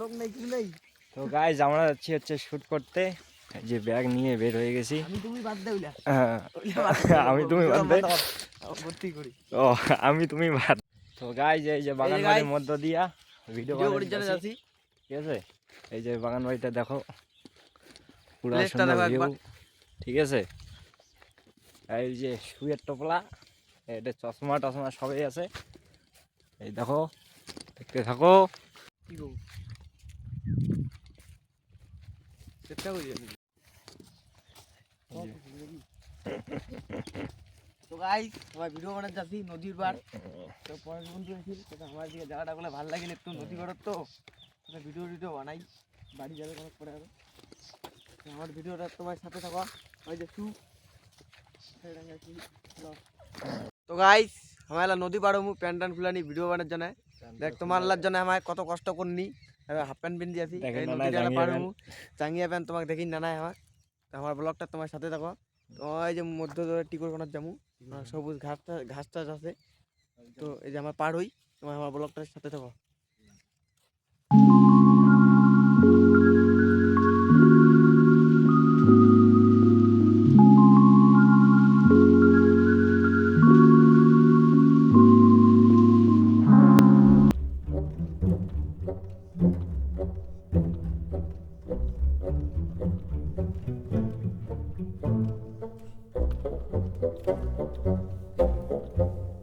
লোক নেই কি নেই। তো গাইজ আমরা যাচ্ছি হচ্ছে শ্যুট করতে। যে ব্যাগ নিয়ে বের হয়ে গেছি। আমি তুমি বাদ দে ওইলা। ওইলা বাদ দে। আমি তুমি বাদ দে। ভর্তি করি। ও আমি তুমি ভাত তো গাইজ এই যে বাগান বাড়ির মধ্য দিয়া ভিডিও যাচ্ছি। ঠিক আছে? এই যে বাগান বাড়িটা দেখো। পুরো সুন্দর ভিউ ঠিক আছে? এই যে শুয়ের টোপলা। এটা চশমা টশমা সবই আছে। এই দেখো দেখতে থাকো। কি চেষ্টা করি আমি তো গাইস আমার ভিডিও বানাতে যাচ্ছি নদীর পার তো পরের বন্ধু এসেছিল তো আমার দিকে জায়গাটা গুলো ভালো লাগলে একটু নদী পাড়ের তো। ভিডিও টিডিও বানাই। বাড়ি যাবে কোনো পরে তো আমার ভিডিওটা তোমার সাথে থাকো। ওই যে টু তো গাইস আমার নদী পাড়ো মু প্যান্ট ট্যান্ট খুলানি ভিডিও বানার জন্য। দেখ তোমার আল্লাহর জন্য আমায় কত কষ্ট করনি। হাফ প্যান্ট বিন আছি পারব। চাঙ্গিয়া প্যান্ট তোমাকে দেখি না নাই আমার আমার ব্লগটা তোমার সাথে থাকো ওই এই যে মধ্য ধরে টিকর বানার জামু সবুজ ঘাস ঘাস টাস আছে। তো এই যে আমার পার হই তোমার আমার ব্লগটার সাথে থাকো Thank you.